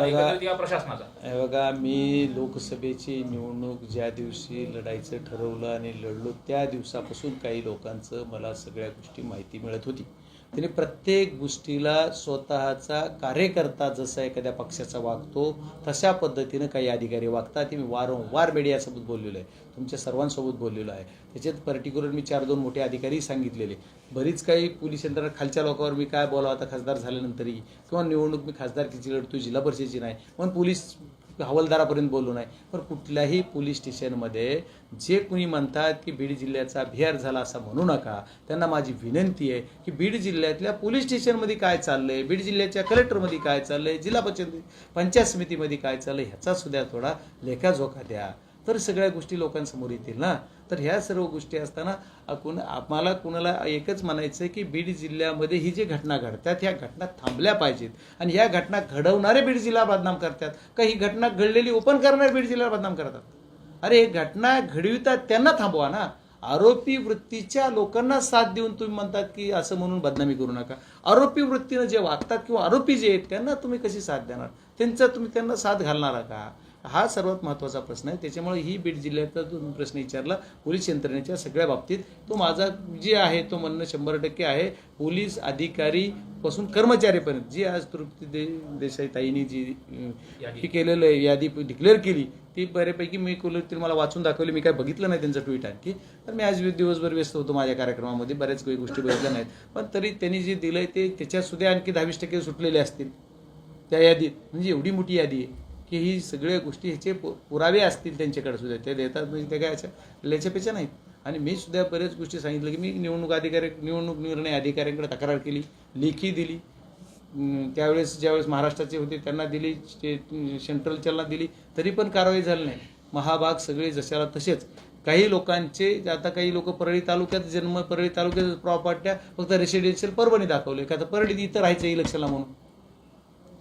प्रशासनाचा? हे बघा मी लोकसभेची निवडणूक ज्या दिवशी लढायचं ठरवलं आणि लढलो त्या दिवसापासून काही लोकांचं मला सगळ्या गोष्टी माहिती मिळत होती. त्याने प्रत्येक गोष्टीला स्वतःचा कार्यकर्ता जसा एखाद्या पक्षाचा वागतो तशा पद्धतीनं काही अधिकारी वागतात. ते मी वारंवार मीडियासोबत बोललेलो आहे. तुमच्या सर्वांसोबत बोललेलो आहे. त्याच्यात पर्टिक्युलर मी चार दोन मोठे अधिकारी सांगितलेले. बरीच काही पोलीस यंत्रणा खालच्या लोकांवर मी काय बोलावं आता खासदार झाल्यानंतरही किंवा निवडणूक मी खासदारकीची लढतो जिल्हा परिषदेची नाही. पण पोलीस हवालदारापर्यंत बोलू नाही पण कुठल्याही पोलीस स्टेशनमध्ये जे कुणी म्हणतात की बीड जिल्ह्याचा बिहार झाला असं म्हणू नका त्यांना माझी विनंती आहे की बीड जिल्ह्यातल्या पोलीस स्टेशनमध्ये काय चाललंय बीड जिल्ह्याच्या कलेक्टरमध्ये काय चाललंय जिल्हा पंचायत पंचायत समितीमध्ये काय चाललंय ह्याचा सुद्धा थोडा लेखाजोखा द्या. तर सगळ्या गोष्टी लोकांसमोर येतील ना? तर ह्या सर्व गोष्टी असताना कुण आम्हाला कुणाला एकच म्हणायचं आहे की बीड जिल्ह्यामध्ये ही जी घटना घडतात ह्या घटना थांबल्या पाहिजेत. आणि ह्या घटना घडवणारे बीड जिल्हा बदनाम करतात. का ही घटना घडलेली ओपन करणारे बीड जिल्हा बदनाम करतात? अरे हे घटना घडवितात त्यांना थांबवा ना. आरोपी वृत्तीच्या लोकांना साथ देऊन तुम्ही म्हणतात की असं म्हणून बदनामी करू नका. आरोपी वृत्तीनं जे वागतात किंवा आरोपी जे आहेत त्यांना तुम्ही कशी साथ देणार? त्यांचा तुम्ही त्यांना साथ घालणारा का? हा सर्वात महत्त्वाचा प्रश्न आहे. त्याच्यामुळे ही बीड जिल्ह्याचा तुम्ही प्रश्न विचारला पोलीस यंत्रणेच्या सगळ्या बाबतीत तो माझा जे आहे तो म्हणणं शंभर टक्के आहे. पोलीस अधिकारी पासून कर्मचारीपर्यंत जी आज तृप्ती दे देसाई ताईंनी जी. हे केलेलं आहे यादी डिक्लेअर केली ती बऱ्यापैकी मी कुल ती मला वाचून दाखवली. मी काय बघितलं नाही त्यांचं ट्विट आणखी. तर मी आज दिवसभर व्यस्त होतो माझ्या कार्यक्रमामध्ये बऱ्याच काही गोष्टी बघितल्या नाहीत. पण तरी त्यांनी जे दिलंय ते त्याच्यात सुद्धा आणखी दहावीस टक्के सुटलेले असतील. त्या यादीत. म्हणजे एवढी मोठी यादी आहे. की ही सगळ्या गोष्टी ह्याचे पु- पुरावे असतील त्यांच्याकडे सुद्धा. ते देतात म्हणजे ते काय अशा लेच्यापेच्या नाहीत आणि मी सुद्धा बऱ्याच गोष्टी सांगितलं की मी निवडणूक अधिकारी निवडणूक निर्णय अधिकाऱ्यांकडे तक्रार केली लेखी दिली. त्यावेळेस ज्यावेळेस महाराष्ट्राचे होते त्यांना दिली सेंट्रलच्याला दिली. तरी पण कारवाई झाली नाही. महाभाग सगळे जशाला तसेच. काही लोकांचे आता काही लोक परळी तालुक्यात जन्म परळी तालुक्यात प्रॉपर्ट्या फक्त रेसिडेन्शियल परभणी दाखवले. का तर परळीत इथं राहायचं इलेक्शनला म्हणून.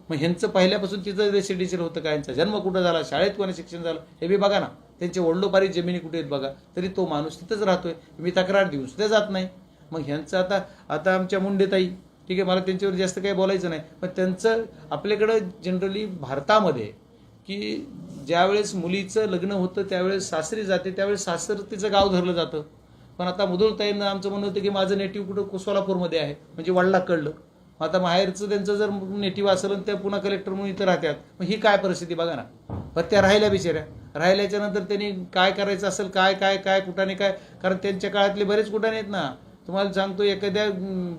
मग ह्यांचं पहिल्यापासून तिथं रेसिडेन्शियल होतं का यांचा जन्म कुठं झाला शाळेत कोणा शिक्षण झालं हे बी बघा ना. त्यांचे वडलोपारी जमिनी कुठे आहेत बघा. तरी तो माणूस तिथंच राहतोय. मी तक्रार देऊन सुद्धा जात नाही. मग ह्यांचं आता आता आमच्या मुंडेताई ठीक आहे मला त्यांच्यावर जास्त काही बोलायचं नाही. पण त्यांचं आपल्याकडं जनरली भारतामध्ये की ज्यावेळेस मुलीचं लग्न होतं त्यावेळेस सासरी जाते त्यावेळेस सासर तिचं गाव धरलं जातं. पण आता मधुरताईनं आमचं म्हणणं होतं की माझं नेटिव्ह कुठं सोलापूरमध्ये आहे. म्हणजे वडला कळलं मग आता माहेरचं त्यांचं जर नेटिव्ह असेल आणि त्या पुन्हा कलेक्टर म्हणून इथं राहतात मग ही काय परिस्थिती बघा ना. पण त्या राहिल्या बिचाऱ्या. राहिल्याच्या नंतर त्यांनी काय करायचं असेल काय काय काय कुठाने काय? कारण त्यांच्या काळातले बरेच कुठाने आहेत ना. तुम्हाला सांगतो एखाद्या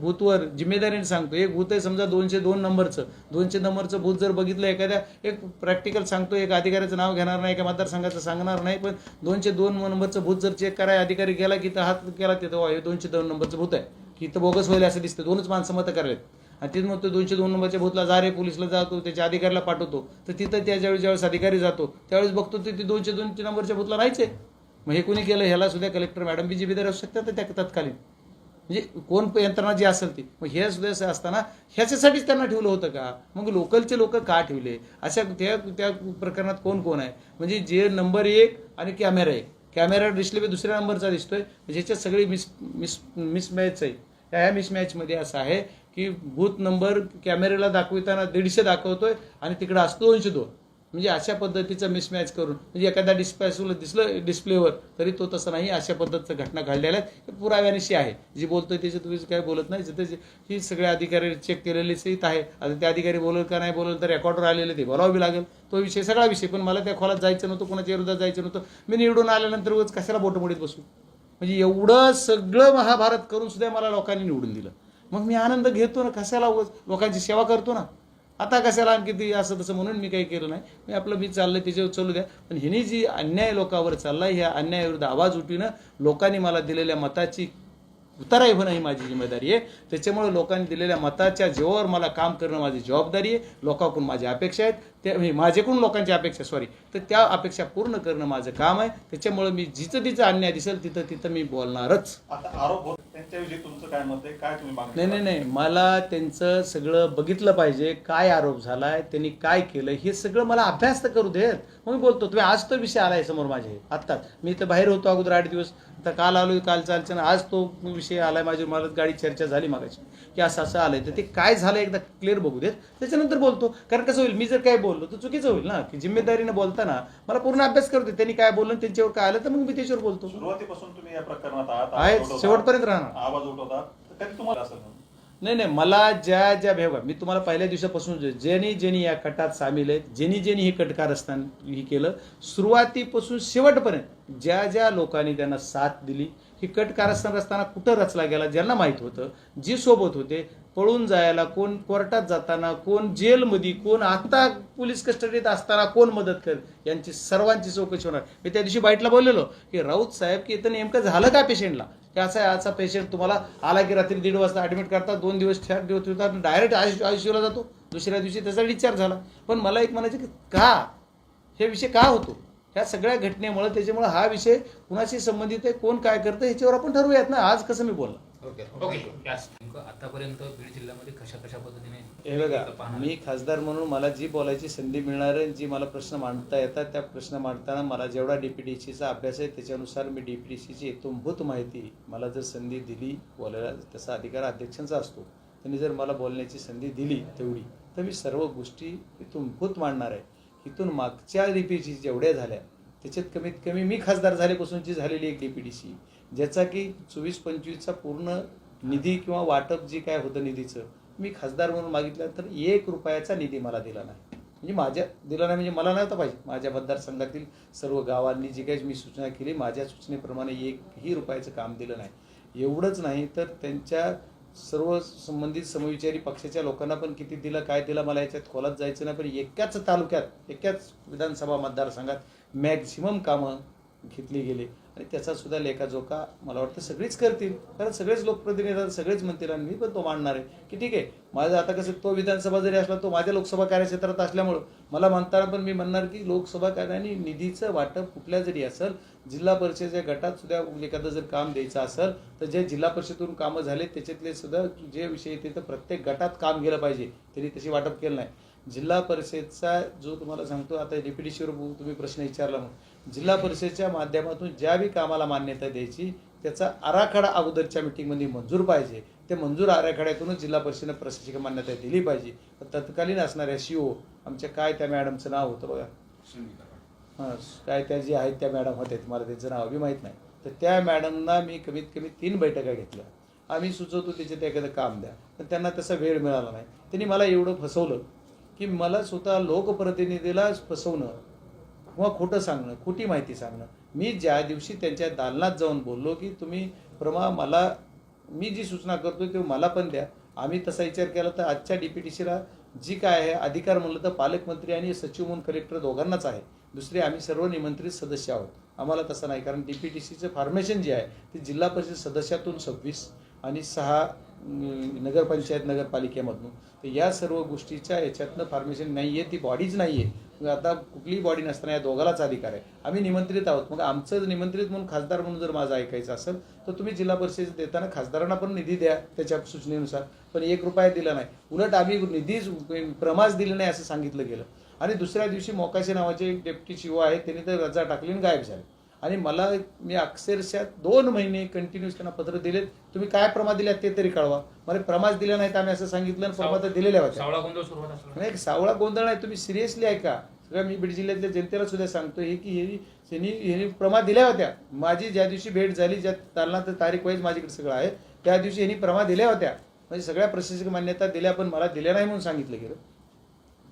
भूतवर जिम्मेदारीने सांगतो. एक भूत आहे समजा दोनशे दोन नंबरचं. दोनशे नंबरचं भूत जर बघितलं एखाद्या एक प्रॅक्टिकल सांगतो एक अधिकाऱ्याचं नाव घेणार नाही एका मतदारसंघाचं सांगणार नाही पण दोनशे दोन नंबरचं भूत जर चेक कराय अधिकारी गेला की तर हात केला तिथं हे दोनशे दोन नंबरचं भूत आहे. की इथं बोगस होईल असं दिसतं दोनच माणसं मतं करायला आणि तिथं मग तो दोनशे दोन नंबरच्या भूतला जा रे पोलिसला जातो त्याच्या अधिकाऱ्याला पाठवतो. तर तिथं त्या ज्यावेळेस ज्यावेळेस अधिकारी जातो त्यावेळेस बघतो ते ते दोनशे दोनशे नंबरच्या भूतला राहायचे. मग हे कोणी केलं? ह्याला सुद्धा कलेक्टर मॅडम बी जिम्मेदार असू शकतात त्या तत्कालीन. म्हणजे कोण प- यंत्रणा जी असेल ती. मग हे सुद्धा असं असताना ह्याच्यासाठीच त्यांना ठेवलं होतं का? मग लोकलचे लोक का ठेवले? अशा त्या त्या प्रकरणात कोण कोण आहे? म्हणजे जे नंबर एक आणि कॅमेरा एक. कॅमेरा डिस्प्ले दुसऱ्या नंबरचा दिसतोय. म्हणजे ह्याच्यात सगळी मिस मिस मिसमॅच आहे. ह्या मिसमॅचमध्ये असं आहे की बूथ नंबर कॅमेऱ्याला दाखविताना दीडशे दाखवतोय आणि तिकडं असतो दोनशे दोन. म्हणजे अशा पद्धतीचं मिसमॅच करून म्हणजे एखादा डिस्प्ले दिसलं डिस्प्लेवर तरी तो तसं नाही अशा पद्धतीचं घटना घडलेल्या आहेत. पुराव्यानिशी आहे. जी बोलतोय त्याचे तुम्ही काही बोलत नाही जिथे ही सगळ्या अधिकारी चेक केलेली सहित आहे. आता त्या अधिकारी बोलल का नाही बोलल तर रेकॉर्डवर आलेले ते बोलावं बी लागेल. तो विषय सगळा विषय. पण मला त्या खोलात जायचं नव्हतं कोणाच्या विरोधात जायचं नव्हतं. मी निवडून आल्यानंतर उगाच कशाला बोटमोडीत बसू? म्हणजे एवढं सगळं महाभारत करून सुद्धा मला लोकांनी निवडून दिलं. मग मी आनंद घेतो ना कशाला लोकांची सेवा करतो ना. आता कशाला आणखी ती असं तसं म्हणून मी काही केलं नाही. मी आपलं मी चाललंय त्याच्यावर चालू द्या. पण हिने जी अन्याय लोकांवर चाललाय ह्या अन्यायाविरुद्ध आवाज उठविणं लोकांनी मला दिलेल्या मताची उताराई होणं ही माझी जिम्मेदारी आहे. त्याच्यामुळे लोकांनी दिलेल्या मताच्या जीवावर मला काम करणं माझी जबाबदारी आहे. लोकांकडून माझी अपेक्षा आहेत. त्या माझ्याकडून लोकांची अपेक्षा सॉरी तर त्या अपेक्षा पूर्ण करणं माझं काम आहे. त्याच्यामुळे मी जिथं तिचं अन्याय दिसेल तिथं तिथं मी बोलणारच. आता आरोप होत त्यांच्या त्यांच्याविषयी तुमचं काय मत आहे? काय तुम्ही मागणी नाही नाही नाही. मला त्यांचं सगळं बघितलं पाहिजे. काय आरोप झालाय त्यांनी काय केलं हे सगळं मला अभ्यास तर करू देत. मग मी बोलतो तुम्ही आज तो विषय आलाय समोर माझे आत्ताच. मी तर बाहेर होतो अगोदर आठ दिवस. आता काल आलोय काल चालचं ना आज तो विषय आलाय माझी मला गाडी चर्चा झाली मागाची की असं असं आलंय. तर ते काय झालं एकदा क्लिअर बघू देत. त्याच्यानंतर बोलतो. कारण कसं होईल मी जर काय बोललो तर चुकीचं होईल ना? की जिम्मेदारीने बोलताना मला पूर्ण अभ्यास करू दे त्यांनी काय बोललं त्यांच्यावर काय आलं तर मग मी त्याच्यावर बोलतो. सुरुवातीपासून तुम्ही या प्रकरणात आहात. शेवटपर्यंत राहणार. आवाज उठवता. तर तुम्हाला नाही नाही मला ज्या ज्या भेगा मी तुम्हाला पहिल्या दिवसापासून ज्यांनी ज्यांनी या कटात सामील आहेत ज्यांनी ज्यांनी हे कटकारस्थान हे केलं. सुरुवातीपासून शेवटपर्यंत ज्या ज्या लोकांनी त्यांना साथ दिली ही कट कारस्थान असताना कुठं रचला गेला ज्यांना माहीत होतं जी सोबत होते पळून जायला कोण कोर्टात जाताना कोण जेलमध्ये कोण आता पोलीस कस्टडीत असताना कोण मदत करेल? यांची सर्वांची चौकशी होणार. मी त्या दिवशी बाईटला बोललेलो की राऊत साहेब की इथं नेमकं झालं का पेशंटला? की असा असा पेशंट तुम्हाला आला की रात्री दीड वाजता ॲडमिट करता दोन दिवस चार दिवस होतात डायरेक्ट आयसीयूला जातो. दुसऱ्या दिवशी त्याचा डिस्चार्ज झाला. पण मला एक म्हणायचं की का? हे विषय का होतो? ह्या सगळ्या घटनेमुळे त्याच्यामुळे हा विषय कुणाशी संबंधित आहे कोण काय करतं ह्याच्यावर आपण ठरवूयात ना. आज कसं मी बोलला ओके ओके. नेमकं आतापर्यंत बीड जिल्ह्यामध्ये कशा कशा पद्धतीने हे बघा? मी खासदार म्हणून मला जी बोलायची संधी मिळणार आहे जी मला प्रश्न मांडता येतात त्या प्रश्न मांडताना मला जेवढा डीपीडीसीचा अभ्यास आहे त्याच्यानुसार मी डीपीडीसीची इतंभूत माहिती मला जर संधी दिली बोलायला तसा अधिकार अध्यक्षांचा असतो त्यांनी जर मला बोलण्याची संधी दिली तेवढी तर मी सर्व गोष्टी इतंभूत मांडणार आहे. इथून मागच्या डीपीडीसी जेवढ्या झाल्या त्याच्यात कमीत कमी मी खासदार झाल्यापासूनची झालेली एक डीपीडीसी ज्याचा की चोवीस पंचवीसचा पूर्ण निधी किंवा वाटप जे काय होतं निधीचं मी खासदार म्हणून मागितलं तर एक रुपयाचा निधी मला दिला नाही. म्हणजे माझ्या दिला नाही म्हणजे मला नव्हता पाहिजे. माझ्या मतदारसंघातील सर्व गावांनी जी काही मी सूचना केली माझ्या सूचनेप्रमाणे एकही रुपयाचं काम दिलं नाही. एवढंच नाही तर त्यांच्या सर्व संबंधित समविचारी पक्षाच्या लोकांना पण किती दिलं काय दिलं मला याच्यात खोलात जायचं नाही. पण एकाच तालुक्यात एकाच विधानसभा मतदारसंघात मॅक्झिमम कामं घेतली गेली. आणि त्याचा सुद्धा लेखाजोखा मला वाटतं सगळीच करतील. कारण सगळेच लोकप्रतिनिधी सगळेच म्हणतील आणि मी पण तो मांडणार आहे. की ठीक आहे माझं आता कसं तो विधानसभा जरी असला तो माझ्या लोकसभा कार्यक्षेत्रात असल्यामुळं मला म्हणताना पण मी म्हणणार की लोकसभा कार्याने निधीचं वाटप कुठल्या जरी असेल जिल्हा परिषदेच्या गटात सुद्धा एखादं जर काम द्यायचं असेल तर जे जिल्हा परिषदेतून कामं झाले त्याच्यातले सुद्धा जे विषय येते तर प्रत्येक गटात काम गेलं पाहिजे. त्यांनी तशी वाटप केलं नाही. जिल्हा परिषदचा जो तुम्हाला सांगतो आता डीपीडीसीवर तुम्ही प्रश्न विचारला म्हणून. जिल्हा परिषदेच्या माध्यमातून ज्या बी कामाला मान्यता द्यायची त्याचा आराखडा अगोदरच्या मिटिंगमध्ये मंजूर पाहिजे. ते मंजूर आराखड्यातूनच जिल्हा परिषदेनं प्रशासकीय मान्यता दिली पाहिजे. तत्कालीन असणाऱ्या सीओ आमच्या काय त्या मॅडमचं नाव होतं बघा? हां काय त्या जे आहेत त्या मॅडम होत्या मला त्यांचं नाव बी माहीत नाही. तर त्या मॅडमना मी कमीत कमी तीन बैठका घेतल्या. आम्ही सुचवतो त्याच्यात एखादं काम द्या. पण त्यांना तसा वेळ मिळाला नाही. त्यांनी मला एवढं फसवलं की मला स्वतः लोकप्रतिनिधीला फसवणं किंवा खोटं सांगणं खोटी माहिती सांगणं. मी ज्या दिवशी त्यांच्या दालनात जाऊन बोललो की तुम्ही प्रमा मला मी जी सूचना करतो ते मला पण द्या. आम्ही तसा विचार केला तर आजच्या डी पी डी सीला जी काय आहे अधिकार म्हणलं तर पालकमंत्री आणि सचिव म्हणून कलेक्टर दोघांनाच आहे. दुसरे आम्ही सर्व निमंत्रित सदस्य आहोत. आम्हाला तसं नाही कारण डी पी डी सीचं फॉर्मेशन जे आहे ते जिल्हा परिषद सदस्यातून सव्वीस आणि सहा नगरपंचायत नगरपालिकेमधून. तर या सर्व गोष्टीच्या याच्यातनं फॉर्मेशन नाही आहे ती बॉडीच नाही आहे आता कुठलीही बॉडी नसताना या दोघालाच अधिकार आहे. आम्ही निमंत्रित आहोत. मग आमचं निमंत्रित म्हणून खासदार म्हणून जर माझं ऐकायचं असेल तर तुम्ही जिल्हा परिषद देताना खासदारांना पण निधी द्या त्याच्या सूचनेनुसार. पण एक रुपया दिला नाही. उलट आम्ही निधीच प्रमास दिले नाही असं सांगितलं गेलं. आणि दुसऱ्या दिवशी मोकाशे नावाचे एक डेप्टी शिव आहे त्यांनी तर रजा टाकली आणि गायब झाले. आणि मला मी अक्षरशः दोन महिने कंटिन्यूस त्यांना पत्र दिलेत. तुम्ही काय प्रमा दिल्यात ते तरी कळवा. मला प्रमास दिला नाही तर आम्ही असं सांगितलं आणि प्रमा तर दिलेल्या होत्या. नाही सावळा गोंधळ नाही तुम्ही सिरियसली ऐका सगळ्या मी बीड जिल्ह्यातल्या जनतेला सुद्धा सांगतो हे की हे ह्यांनी प्रमा दिल्या होत्या. माझी ज्या दिवशी भेट झाली ज्या तालना तर तारीख वाईज माझ्याकडे सगळं आहे त्या दिवशी ह्यांनी प्रमा दिल्या होत्या. म्हणजे सगळ्या प्रशासकीय मान्यता दिल्या पण मला दिल्या नाही म्हणून सांगितलं गेलं.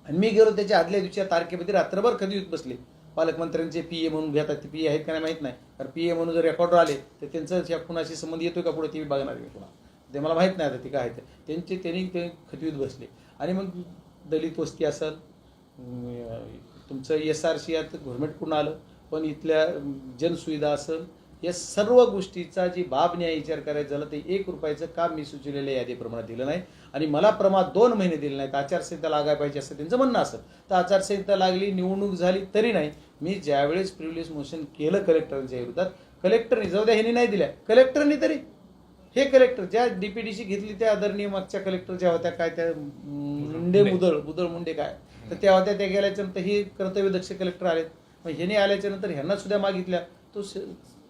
आणि मी गेलो त्याच्या आदल्या दिवशी तारखेमध्ये रात्रभर कधी येत बसले. पालकमंत्र्यांचे पी ए म्हणून घेतात ते पी ए आहेत का नाही माहीत नाही. कारण पी ए म्हणून जर रेकॉर्डर आले तर त्यांचं या कुणाशी संबंध येतोय का पुढे ते बघणार मी पुन्हा. ते मला माहीत नाही आता ते काय आहे ते. त्यांचे त्यांनी ते खतवीत बसले. आणि मग दलित वस्ती असेल तुमचं एस आर सी आता गव्हर्नमेंट कुठून आलं पण इथल्या जनसुविधा असेल या सर्व गोष्टीचा जी बाब न्याय विचार करायचा झाला ते एक रुपयाचं काम मी सुचवलेल्या यादीप्रमाणे दिलं नाही. आणि मला प्रमाण दोन महिने दिले नाहीत. आचारसंहिता लागायला पाहिजे असं त्यांचं म्हणणं असं. तर आचारसंहिता लागली निवडणूक झाली तरी नाही. मी ज्यावेळेस प्रिव्हिलेज मोशन केलं कलेक्टरांच्या विरोधात कलेक्टरने जाऊ द्या ह्यांनी नाही दिल्या. कलेक्टरनी तरी. हे कलेक्टर ज्या डीपीडीसी घेतली त्या आदरणीय मागच्या कलेक्टर ज्या होत्या काय त्या मुंडे मुदळ मुदळ मुंडे काय? तर त्या होत्या त्या गेल्याच्यानंतर ही कर्तव्यदक्ष कलेक्टर आलेत. मग ह्याने आल्याच्यानंतर ह्यांना सुद्धा मागितल्या. तो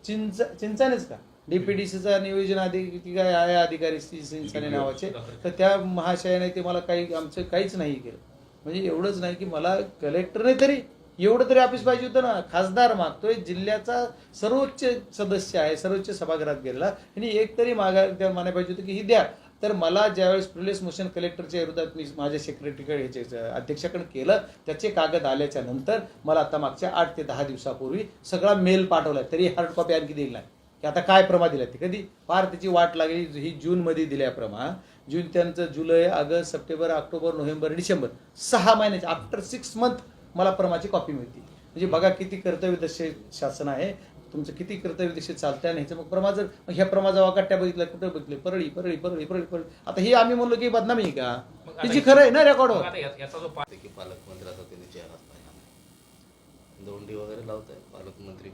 चिंचा चिंचानेच का? डीपीडीसीचा नियोजन अधिकारी काय आहे अधिकारी श्री चिंचाने नावाचे? तर त्या महाशयाने ते मला काही आमचं काहीच नाही केलं. म्हणजे एवढंच नाही की मला कलेक्टरने तरी एवढं तरी ऑफिस पाहिजे होतं ना. खासदार मागतोय जिल्ह्याचा सर्वोच्च सदस्य आहे सर्वोच्च सभागृहात गेलेला. यांनी एक तरी मागा त्या मानायला पाहिजे होतं की ही द्या. तर मला ज्यावेळेस प्रिलेस मोशन कलेक्टरच्या विरोधात मी माझ्या सेक्रेटरीकडे ह्याचे अध्यक्षाकडे केलं त्याचे कागद आल्याच्यानंतर मला आता मागच्या आठ ते दहा दिवसापूर्वी सगळा मेल पाठवला. तरी हार्ड कॉपी आणखी दिली नाही. की आता काय प्रमा दिला ते कधी? फार त्याची वाट लागली. ही जूनमध्ये दिल्या प्रमा जून त्यांचं जुलै ऑगस्ट सप्टेंबर ऑक्टोबर नोव्हेंबर डिसेंबर सहा महिन्याचे. आफ्टर सिक्स मंथ मला प्रमाची कॉपी मिळते. म्हणजे बघा किती कर्तव्यदक्ष शासन आहे. तुमचं किती कर्तव्यदक्ष चालतंय आणि ह्याचं मग प्रमा जर मग ह्या प्रमा जेव्हा कट्ट्या बघितल्या कुठं बघितले? परळी परळी परळी परळी परळी. आता हे आम्ही म्हणलो की बदनामी आहे का? तिची खरं आहे ना रेकॉर्ड आता या- याचा जो पा- की पालकमंत्र्याचा त्यांनी नाही दोंडी वगैरे लावत आहे पालकमंत्री.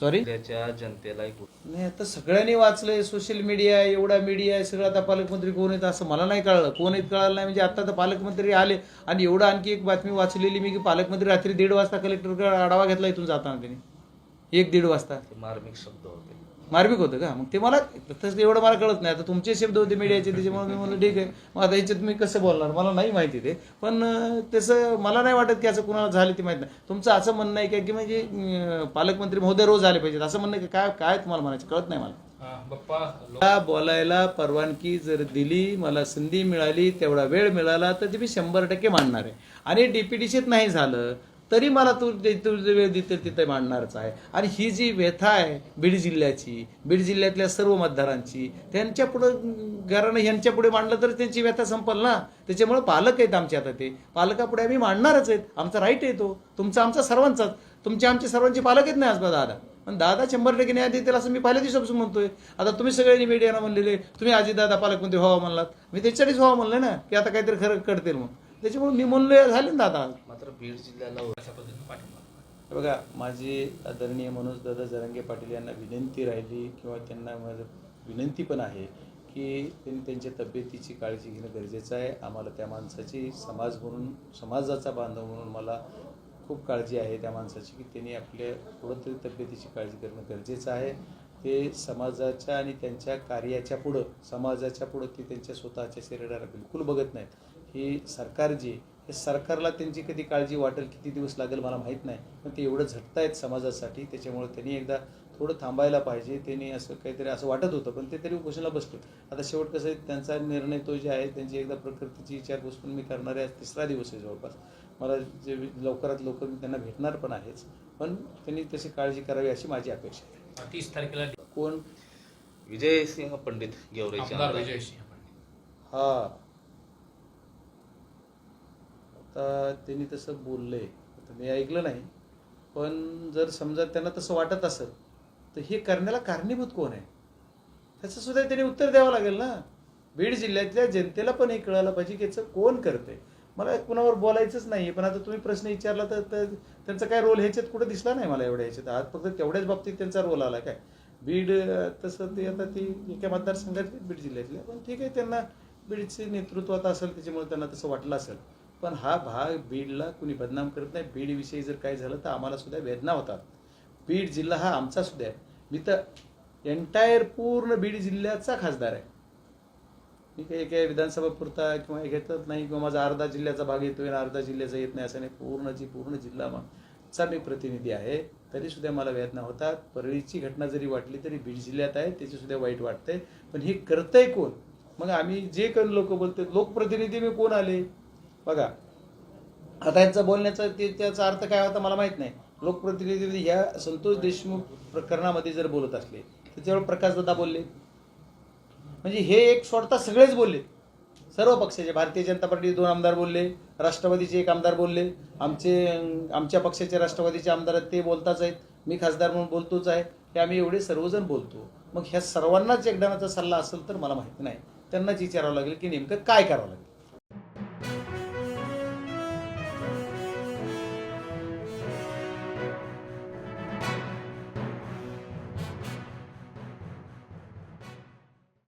सॉरी त्याच्या जनतेला एक नाही आता सगळ्यांनी वाचलंय सोशल मीडिया आहे एवढा मीडिया आहे सगळं आता पालकमंत्री कोण आहेत असं मला नाही कळलं. कोण आहेत कळलं नाही म्हणजे आता तर पालकमंत्री आले आणि एवढं आणखी एक बातमी वाचलेली मी की पालकमंत्री रात्री दीड वाजता कलेक्टरकडे आढावा घेतला इथून जाताना त्यांनी. एक दीड वाजता. मार्मिक शब्द होते. मार्मिक होतं का? मग ते मला तसं एवढं मला कळत नाही. आता तुमचे शब्द होते मीडियाचे त्याच्यामुळे मी म्हणलं ठीक आहे. मग आता याच्यात मी कसं बोलणार? मला नाही माहिती ते. पण तसं मला नाही वाटत की असं कुणाला झालं ते माहीत नाही. तुमचं असं म्हणणं आहे का की म्हणजे पालकमंत्री महोदय रोज आले पाहिजेत? असं म्हणणं का? काय काय तुम्हाला म्हणायचं? कळत नाही मला. बाप्पा बोलायला परवानगी जर दिली मला संधी मिळाली तेवढा वेळ मिळाला तर ते मी शंभर टक्के मांडणार आहे. आणि डीपीडीसीत नाही झालं. तरी मला तू तुझे वेळ देते तिथे मांडणारच आहे. आणि ही जी व्यथा आहे बीड जिल्ह्याची बीड जिल्ह्यातल्या सर्व मतदारांची त्यांच्या पुढं घरानं ह्यांच्या पुढे मांडलं तर त्यांची व्यथा संपल ना? त्याच्यामुळे पालक आहेत आमचे आता ते. पालकापुढे आम्ही मांडणारच आहेत. आमचा राईट आहे तो. तुमचा आमचा सर्वांचाच तुमच्या आमचे सर्वांचे पालक आहेत नाही आज दादा? पण दादा शंभर टक्के न्याय देतील असं मी पहिल्या दिवसापासून म्हणतोय. आता तुम्ही सगळ्यांनी मीडियाना म्हणलेले तुम्ही आजी दादा पालकमंत्री व्हावा म्हणलात. मी त्याच्यासाठीच व्हावं म्हणलं ना की आता काहीतरी खरं कळतील मग त्याच्यामुळे मी म्हणलोय झाले ना दादा. मात्र बीड जिल्ह्याला अशा पद्धतीने पाठिंबा. बघा माझी आदरणीय मनोज दादा जरंगे पाटील यांना विनंती राहिली किंवा त्यांना माझं विनंती पण आहे की त्यांनी त्यांच्या तब्येतीची काळजी घेणं गरजेचं आहे. आम्हाला त्या माणसाची समाज म्हणून समाजाचा बांधव म्हणून मला खूप काळजी आहे त्या माणसाची की त्यांनी आपल्या थोडं तरी तब्येतीची काळजी करणं गरजेचं आहे. ते समाजाच्या आणि त्यांच्या कार्याच्या पुढं समाजाच्या पुढं ते त्यांच्या स्वतःच्या शरीराला बिलकुल बघत नाहीत. ही सरकार जी हे सरकारला त्यांची कधी काळजी वाटेल किती दिवस लागेल मला माहीत नाही. पण ते एवढं झटतायत समाजासाठी त्याच्यामुळे त्यांनी एकदा थोडं थांबायला पाहिजे. त्यांनी असं काहीतरी असं वाटत होतं पण ते तरी उपोषणाला बसले आता शेवट कसं आहे त्यांचा निर्णय तो जे आहे त्यांची एकदा प्रकृतीची विचारपूस पण मी करणार आहे तिसरा दिवस आहे जवळपास. मला जे लवकरात लवकर मी त्यांना भेटणार पण आहेच पण त्यांनी तशी काळजी करावी अशी माझी अपेक्षा आहे. तीस तारखेला कोण? विजयसिंह पंडित गेवरेचे पाटील. हा. आता त्यांनी तसं बोललंय. आता मी ऐकलं नाही. पण जर समजा त्यांना तसं वाटत असेल तर हे करण्याला कारणीभूत कोण आहे? त्याचं सुद्धा त्यांनी उत्तर द्यावं लागेल ना. बीड जिल्ह्यातल्या जनतेला पण हे कळायला पाहिजे की याचं कोण करते मला कुणावर बोलायचंच नाही पण आता तुम्ही प्रश्न विचारला तर त्यांचा काय रोल ह्याच्यात कुठं दिसला नाही मला एवढ्या ह्याच्यात? आज फक्त तेवढ्याच बाबतीत त्यांचा रोल आला काय? बीड तसं ते आता ती एका मतदारसंघात बीड जिल्ह्यातल्या पण ठीक आहे त्यांना बीडचे नेतृत्वात असेल त्याच्यामुळे त्यांना तसं वाटलं असेल. पण हा भाग बीडला कुणी बदनाम करत नाही. बीडविषयी जर काय झालं तर आम्हाला सुद्धा वेदना होतात. बीड जिल्हा हा आमचा सुद्धा आहे. मी तर एंटायर पूर्ण बीड जिल्ह्याचा खासदार आहे. मी काही एका विधानसभा पुरता किंवा हे घेतच नाही किंवा माझा अर्धा जिल्ह्याचा भाग येतोय आणि अर्धा जिल्ह्याचा येत नाही असं नाही. पूर्णची पूर्ण जिल्हा चा मी प्रतिनिधी आहे. तरी सुद्धा मला वेदना होतात. परळीची घटना जरी वाटली तरी बीड जिल्ह्यात आहे. त्याची सुद्धा वाईट वाटते. पण हे करतंय कोण? मग आम्ही जे कोण लोक बोलते लोकप्रतिनिधी मी कोण आले? बघा. आता यांचं बोलण्याचा ते त्याचा अर्थ काय होता मला माहीत नाही. लोकप्रतिनिधी ह्या संतोष देशमुख प्रकरणामध्ये जर बोलत असले तर त्यावेळी प्रकाशदादा बोलले. म्हणजे हे एक स्वतः सगळेच बोलले. सर्व पक्षाचे भारतीय जनता पार्टीचे दोन आमदार बोलले राष्ट्रवादीचे एक आमदार बोलले आमचे आमच्या पक्षाचे राष्ट्रवादीचे आमदार आहेत ते बोलताच आहेत मी खासदार म्हणून बोलतोच आहे हे आम्ही एवढे सर्वजण बोलतो. मग ह्या सर्वांनाच एकदानाचा सल्ला असेल तर मला माहिती नाही. त्यांनाच विचारावं लागेल की नेमकं काय करावं लागेल.